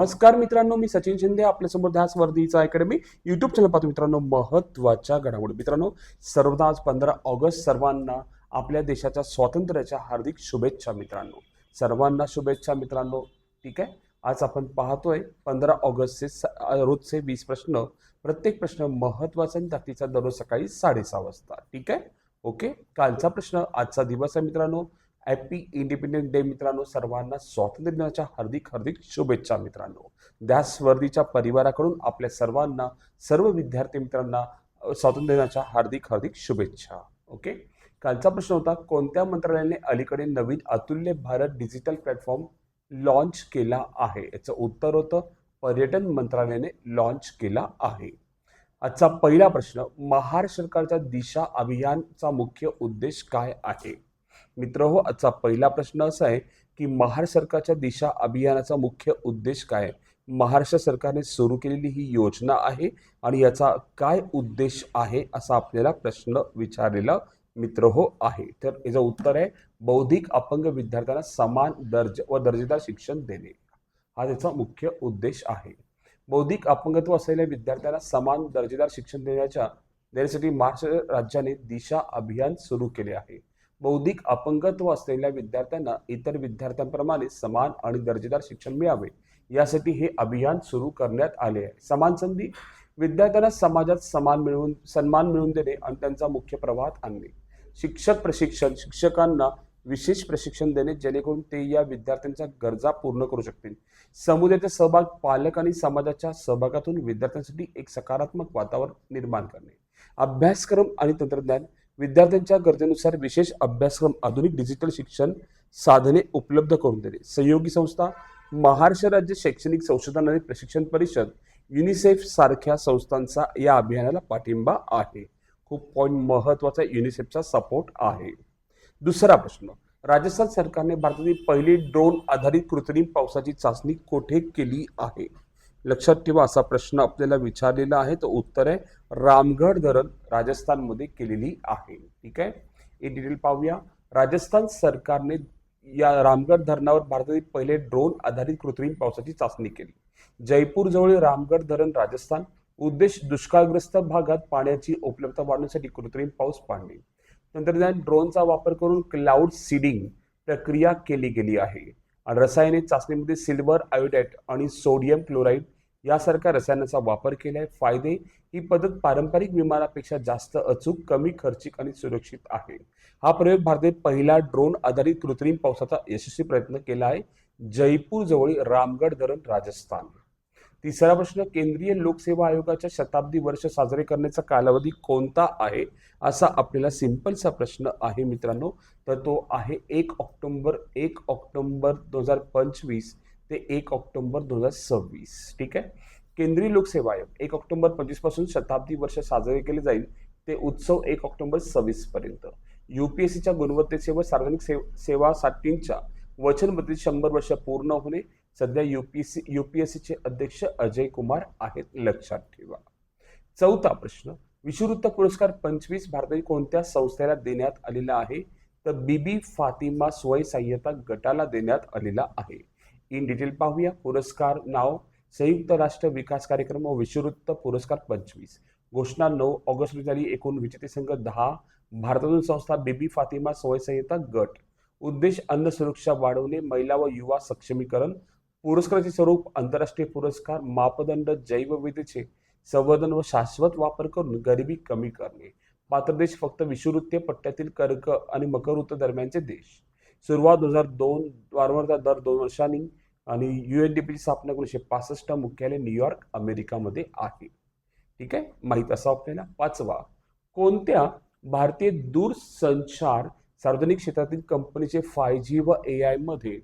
नमस्कार मित्रांनो मी सचिन शिंदे आपल्यासमोर ध्यास वर्धीचा अकॅडमी युट्यूब चॅनल पाहतो मित्रांनो महत्त्वाच्या घडामोडी. मित्रांनो सर्वदा आज पंधरा ऑगस्ट सर्वांना आपल्या देशाच्या स्वातंत्र्याच्या हार्दिक शुभेच्छा मित्रांनो. सर्वांना शुभेच्छा मित्रांनो. ठीक आहे? आज आपण पाहतोय पंधरा ऑगस्टचे स- रोजचे वीस प्रश्न. प्रत्येक प्रश्न महत्त्वाचा आणि ताकदीचा दररोज सकाळी साडेसहा वाजता. ठीक आहे? ओके? कालचा प्रश्न आजचा दिवस आहे मित्रांनो. हॅपी इंडिपेंडन्स डे मित्रांनो सर्वांना स्वातंत्र्य दिनाच्या हार्दिक हार्दिक शुभेच्छा मित्रांनो. त्या वर्दीच्या परिवाराकडून आपल्या सर्वांना सर्व विद्यार्थी मित्रांना स्वातंत्र्य दिनाच्या हार्दिक हार्दिक शुभेच्छा. ओके? कालचा प्रश्न होता कोणत्या मंत्रालयाने अलीकडे नवीन अतुल्य भारत डिजिटल प्लॅटफॉर्म लॉन्च केला आहे? याचं उत्तर होतं पर्यटन मंत्रालयाने लॉन्च केला आहे. आजचा पहिला प्रश्न महाराष्ट्र सरकारच्या दिशा अभियानचा मुख्य उद्देश काय आहे? मित्र हो आजचा पहिला प्रश्न असा आहे की महाराष्ट्र सरकारच्या दिशा अभियानाचा मुख्य उद्देश काय आहे? महाराष्ट्र सरकारने सुरू केलेली ही योजना आहे आणि याचा काय उद्देश आहे असा आपल्याला प्रश्न विचारलेला मित्र हो आहे. तर याचं उत्तर आहे बौद्धिक अपंग विद्यार्थ्यांना समान दर्ज व दर्जेदार शिक्षण देणे. हा त्याचा मुख्य उद्देश आहे. बौद्धिक अपंगत्व असलेल्या विद्यार्थ्यांना समान दर्जेदार शिक्षण देण्याच्या देण्यासाठी महाराष्ट्र राज्याने दिशा अभियान सुरू केले आहे. बौद्धिक अपंगत्व असलेल्या विद्यार्थ्यांना इतर विद्यार्थ्यांप्रमाणे समान आणि दर्जेदार शिक्षण मिळावे. यासाठी हे अभियान सुरू करण्यात आले आहे. समान संधी? विद्यार्थ्यांना समाजात समान मिळवून सन्मान मिळवून देणे आणि त्यांचा मुख्य प्रवाहात आणणे. शिक्षक प्रशिक्षण शिक्षकांना विशेष प्रशिक्षण देणे जेणेकरून ते या विद्यार्थ्यांच्या गरजा पूर्ण करू शकतील. समुदायाचा सहभाग पालक आणि समाजाच्या सहभागातून विद्यार्थ्यांसाठी एक सकारात्मक वातावरण निर्माण करणे. अभ्यासक्रम आणि तंत्रज्ञान विद्यार्थ्यांच्या गरजेनुसार विशेष अभ्यासक्रम आधुनिक डिजिटल शिक्षण साधने उपलब्ध करून देणे. सहयोगी संस्था महाराष्ट्र राज्य शैक्षणिक संशोधन आणि प्रशिक्षण परिषद युनिसेफ सारख्या संस्थांचा या अभियानाला पाठिंबा आहे. खूप पॉईंट महत्त्वाचा युनिसेफचा सपोर्ट आहे. दुसरा प्रश्न. राजस्थान सरकारने भारतातील पहिली ड्रोन आधारित कृत्रिम पावसाची चाचणी कोठे केली आहे? लक्षात ठेवा असा प्रश्न आपल्याला विचारलेला आहे. तर उत्तर आहे रामगढ धरण राजस्थानमध्ये केलेली आहे. ठीक आहे? हे डिटेल पाहूया. राजस्थान सरकारने या रामगड धरणावर भारतातील पहिले ड्रोन आधारित कृत्रिम पावसाची चाचणी केली. जयपूरजवळील रामगड धरण राजस्थान उद्देश दुष्काळग्रस्त भागात पाण्याची उपलब्धता वाढवण्यासाठी कृत्रिम पाऊस पाडणे तंत्रज्ञान ड्रोनचा वापर करून क्लाउड सीडिंग प्रक्रिया केली गेली आहे. आणि रसायने चाचणीमध्ये सिल्वर आयोडॅट आणि सोडियम क्लोराईड यासारख्या रसायनांचा वापर केला आहे फायदे ही पद्धत पारंपरिक विमानापेक्षा जास्त अचूक कमी खर्चिक आणि सुरक्षित आहे. हा प्रयोग भारतात पहिला ड्रोन आधारित कृत्रिम पावसाचा यशस्वी प्रयत्न केला आहे. जयपूर जवळील रामगड धरण राजस्थान. तिसरा प्रश्न केंद्रीय लोकसेवा आयोगाच्या शताब्दी वर्ष साजरे करण्याचा कालावधी कोणता आहे? असा आपल्याला सिंपलचा प्रश्न आहे मित्रांनो. तर तो आहे एक ऑक्टोंबर एक ऑक्टोंबर दोन हजार पंचवीस ते एक ऑक्टोंबर दोन हजार सव्वीस. ठीक आहे? केंद्रीय लोकसेवा आयोग एक ऑक्टोबर पंचवीसपासून शताब्दी वर्ष साजरे केले जाईल. ते उत्सव एक ऑक्टोबर एस सीच्या गुणवत्तेचे गुणवत्तेसेवा सार्वजनिक सेव सेवासाठींच्या वचनबद्ध शंभर वर्ष पूर्ण होणे सध्या युपीएससी युपीएससीचे अध्यक्ष अजय कुमार आहेत लक्षात ठेवा. चौथा प्रश्न विषुवृत्त पुरस्कार पंचवीस भारतातील कोणत्या संस्थेला देण्यात आलेला आहे? तर बीबी फातिमा स्वयंसहाय्यता गटाला देण्यात आलेला आहे. इन डिटेल पाहूया. पुरस्कार नाव संयुक्त राष्ट्र विकास कार्यक्रम व पुरस्कार पंचवीस. घोषणा नऊ ऑगस्ट रोजी झाली. एकूण विजेते संघ दहा भारतातून संस्था बीबी फातिमा स्वयंसहाय्यता गट. उद्देश अन्न सुरक्षा वाढवणे महिला व युवा सक्षमीकरण पुरस्काराचे स्वरूप आंतरराष्ट्रीय पुरस्कार मापदंड जैवविधेचे संवर्धन व शाश्वत वापर करून गरिबी कमी करणे. पात्र देश फक्त विषुवृत्तीय पट्ट्यातील कर्क आणि मकर ऋतू दरम्यानचे देश. सुरुवात दोन हजार दोन वारंवारता दर दोन वर्षांनी आणि यू एन डी पीची स्थापना एकोणीसशे पासष्ट मुख्यालय न्यूयॉर्क अमेरिकामध्ये आहे. ठीक आहे? माहीत असा आपल्याला पाचवा कोणत्या भारतीय दूरसंचार सार्वजनिक क्षेत्रातील कंपनीचे फाय जी व ए आयमध्ये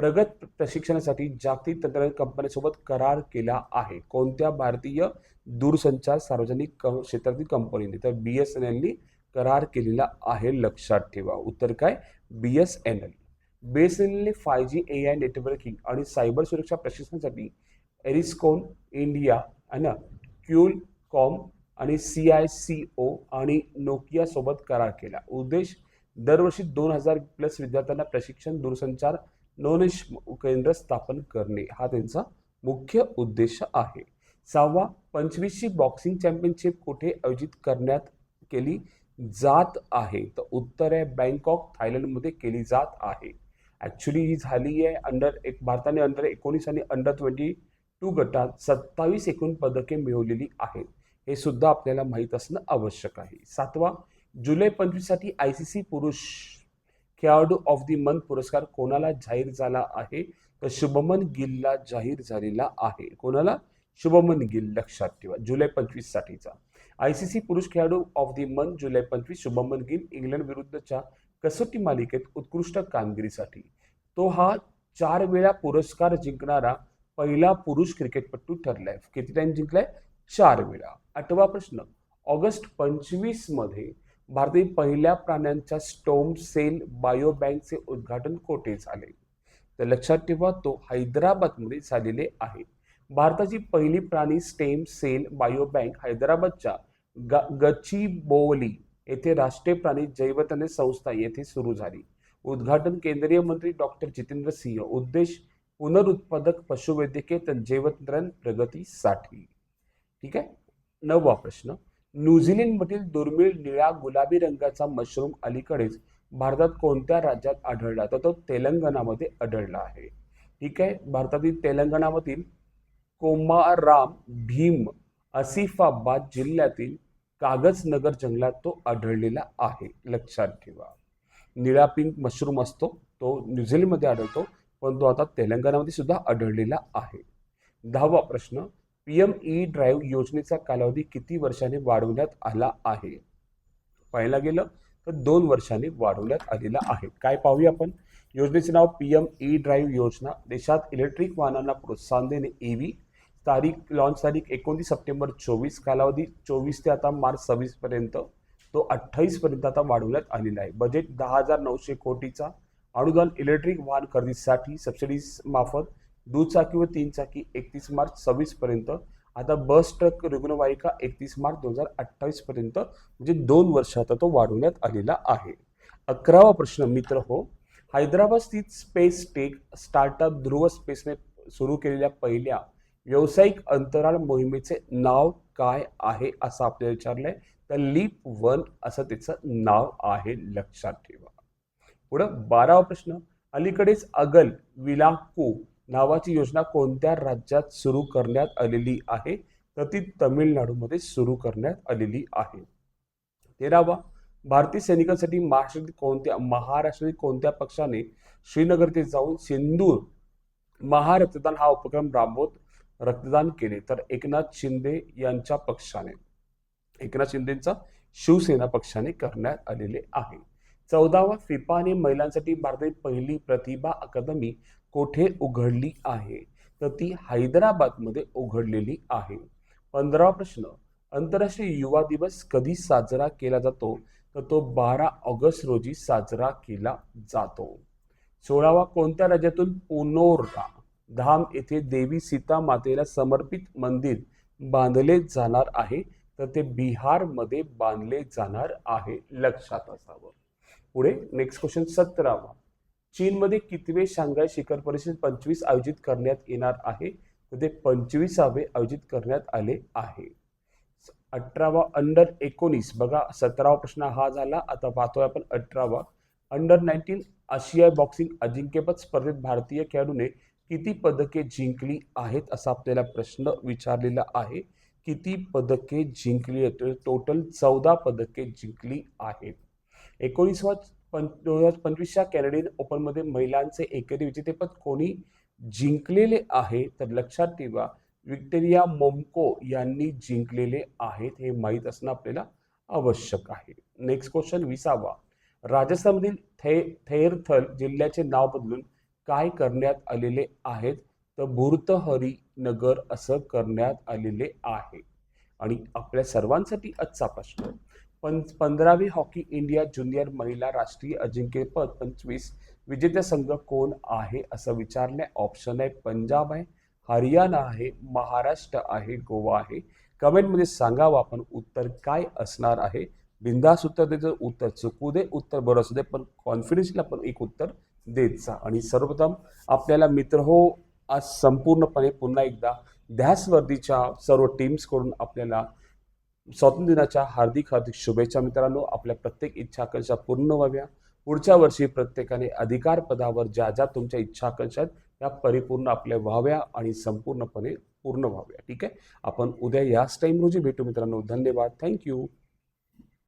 प्रगत प्रशिक्षणासाठी जागतिक तंत्रज्ञान कंपन्यांसोबत करार केला आहे. कोणत्या भारतीय दूरसंचार सार्वजनिक क- क्षेत्रातील कंपनीने? तर बी एस एन एलनी करार केलेला आहे लक्षात ठेवा. उत्तर काय? B S N L B S N एलने five G A I networking आणि सायबर सुरक्षा प्रशिक्षणासाठी एरिस्कॉन इंडिया आणि क्यूल कॉम आणि सी आय सी ओ आणि नोकियासोबत करार केला. उद्देश दरवर्षी दोन हजार प्लस विद्यार्थ्यांना प्रशिक्षण दूरसंचार नॉनेश केंद्र स्थापन करणे हा त्यांचा मुख्य उद्देश आहे. सहावा पंचवीसशी बॉक्सिंग चॅम्पियनशिप कुठे आयोजित करण्यात केली जात आहे? तर उत्तर आहे बँकॉक थायलंडमध्ये केली जात आहे. ॲक्च्युली ही झाली आहे अंडर एक भारताने अंडर एकोणीस आणि अंडर ट्वेंटी टू गटात सत्तावीस एकूण पदके मिळवलेली आहेत. हे सुद्धा आपल्याला माहीत असणं आवश्यक आहे. सातवा जुलै पंचवीससाठी आय सी सी पुरुष खेळाडू ऑफ दी मंथ पुरस्कार कोणाला जाहीर झाला आहे? तर शुभमन गिलला जाहीर झालेला आहे. कोणाला? शुभमन गिल लक्षात ठेवा. जुलै पंचवीस साठीचा. आय सी सी पुरुष खेळाडू ऑफ दी मंथ जुलै पंचवीस शुभमन गिल इंग्लंड विरुद्धच्या कसोटी मालिकेत उत्कृष्ट कामगिरीसाठी. तो हा चार वेळा पुरस्कार जिंकणारा पहिला पुरुष क्रिकेटपटू ठरलाय. किती टाइम जिंकलाय? चार वेळा. आठवा प्रश्न. ऑगस्ट पंचवीसमध्ये भारतातील पहिल्या प्राण्यांच्या स्टोम सेल बायोबँकचे उद्घाटन कोठे झाले? तर लक्षात ठेवा तो हैदराबादमध्ये झालेले आहे. भारताची पहिली प्राणी स्टेम सेल बायो बँक हैदराबादच्या ग गचिबोवली येथे राष्ट्रीय प्राणी जैवतने संस्था येथे सुरू झाली. उद्घाटन केंद्रीय मंत्री डॉक्टर जितेंद्र सिंह उद्देश पुनरुत्पादक पशुवैद्यकीय तंत्र जैवतंत्रज्ञान प्रगतीसाठी. ठीक आहे? नववा प्रश्न. न्यूझीलंडमधील दुर्मिळ निळ्या गुलाबी रंगाचा मशरूम अलीकडेच भारतात कोणत्या राज्यात आढळला? तर तो तेलंगणामध्ये आढळला आहे. ठीक आहे? भारतातील तेलंगणामधील कोमाराम भीम आसिफाबाद जिल्ह्यातील कागजनगर जंगलात तो आढळलेला आहे. लक्षात ठेवा. निळा पिंक मशरूम असतो तो न्यूझीलंडमध्ये आढळतो पण तो आता तेलंगणामध्ये सुद्धा आढळलेला आहे. दहावा प्रश्न. पी एम ई ड्राईव्ह योजनेचा कालावधी किती वर्षाने वाढवण्यात आला आहे? पाहायला गेलं तर दोन वर्षांनी वाढवण्यात आलेला आहे. काय पाहूया आपण? योजनेचे नाव पी एम ई ड्राईव्ह योजना. देशात इलेक्ट्रिक वाहनांना प्रोत्साहन देणे ईव्ही तारीख लॉन्च तारीख एकोणतीस सप्टेंबर चोवीस. कालावधी चोवीस ते आता मार्च सव्वीसपर्यंत तो अठ्ठावीसपर्यंत आता वाढवण्यात आलेला आहे. बजेट दहा हजार नऊशे कोटीचा. अनुदान इलेक्ट्रिक वाहन खरेदीसाठी सबसिडीज मार्फत दुचाकी व तीन चाकी एकतीस मार्च सव्वीस पर्यंत. आता बस ट्रक रुग्णवाहिका एकतीस मार्च दोन हजार अठ्ठावीस पर्यंत. म्हणजे दोन वर्ष आता तो वाढवण्यात आलेला आहे. अकरावा प्रश्न मित्र हो हैदराबाद स्थित स्पेस टेक स्टार्टअप ध्रुव स्पेसने सुरू केलेल्या पहिल्या व्यावसायिक अंतराळ मोहिमेचे नाव काय आहे असं आपल्याला विचारलंय. तर लीप वन असं त्याचं नाव आहे लक्षात ठेवा. पुढं बारावा प्रश्न अलीकडेच अगल विलाको नावाची योजना कोणत्या राज्यात सुरू करण्यात आलेली आहे? तर ती तमिळनाडूमध्ये सुरू करण्यात आलेली आहे. तेरावा भारतीय सैनिकांसाठी महाराष्ट्रातील कोणत्या महाराष्ट्रातील कोणत्या पक्षाने श्रीनगर ते जाऊन सिंदूर महारक्तदान हा उपक्रम राबवत रक्तदान केले? तर एकनाथ शिंदे यांच्या पक्षाने एकनाथ शिंदेचा शिवसेना पक्षाने करण्यात आलेले आहे. चौदावा फिफा आणि महिलांसाठी भारतातील पहिली प्रतिभा अकादमी कोठे उघडली आहे? तर ती हैदराबादमध्ये उघडलेली आहे. पंधरावा प्रश्न. आंतरराष्ट्रीय युवा दिवस कधी साजरा केला जातो? तर तो बारा ऑगस्ट रोजी साजरा केला जातो. सोळावा कोणत्या राज्यातून? पुनोरा धाम येथे देवी सीता मातेला समर्पित मंदिर बांधले जाणार आहे. तर ते बिहारमध्ये बांधले जाणार आहे. लक्षात असावं. पुढे नेक्स्ट क्वेश्चन सतरावा. चीनमध्ये कितवे शांघाय शिखर परिषद पंचवीस आयोजित करण्यात येणार आहे? तर ते पंचवीसावे आयोजित करण्यात आले आहे. अठरावा अंडर एकोणीस. बघा सतरावा प्रश्न हा झाला. आता पाहतोय आपण अठरावा. अंडर नाईन्टीन आशियाई बॉक्सिंग अजिंक्यपद स्पर्धेत भारतीय खेळाडूने किती पदके जिंकली आहेत असा आपल्याला प्रश्न विचारलेला आहे. किती पदके जिंकली आहेत? टोटल चौदा पदके जिंकली आहेत. एकोणीसवा पण दोन हजार पंचवीसच्या कॅनेडियन ओपनमध्ये महिलांचे एकेरी विजेतेपद कोणी जिंकलेले आहे तर लक्षात ठेवा विक्टोरिया मोमको यांनी जिंकलेले आहेत हे माहीत असणं आपल्याला आवश्यक आहे. नेक्स्ट क्वेश्चन विसावा. राजस्थानमधील थे थेरथल जिल्ह्याचे नाव बदलून काय करण्यात आलेले आहेत? तर भूर्तहरी नगर असं करण्यात आलेले आहे. आणि आपल्या सर्वांसाठी आजचा प्रश्न पं पंधरावी हॉकी इंडिया ज्युनियर महिला राष्ट्रीय अजिंक्यपद पंचवीस विजेता संघ कोण आहे असं विचारणे ऑप्शन आहे. पंजाब आहे हरियाणा आहे महाराष्ट्र आहे गोवा आहे. कमेंटमध्ये सांगावं आपण उत्तर काय असणार आहे. बिंदास उत्तर द्यायचं उत्तर चुकू दे उत्तर बरं असू दे पण कॉन्फिडन्सला पण एक उत्तर देत जा. आणि सर्वप्रथम आपल्याला मित्र हो आज संपूर्णपणे पुन्हा एकदा ध्यासवर्दीच्या सर्व टीम्सकडून आपल्याला स्वातंत्र्य दिनाच्या हार्दिक हार्दिक शुभेच्छा मित्रांनो. आपल्या प्रत्येक इच्छा आकांक्षा पूर्ण व्हाव्या. पुढच्या वर्षी प्रत्येकाने अधिकार पदावर ज्या ज्या तुमच्या इच्छा आकांक्षा आहेत त्या परिपूर्ण आपल्या व्हाव्या आणि संपूर्णपणे पूर्ण व्हाव्या. ठीक आहे? आपण उद्या याच टाईम रोजी भेटू मित्रांनो. धन्यवाद. थँक्यू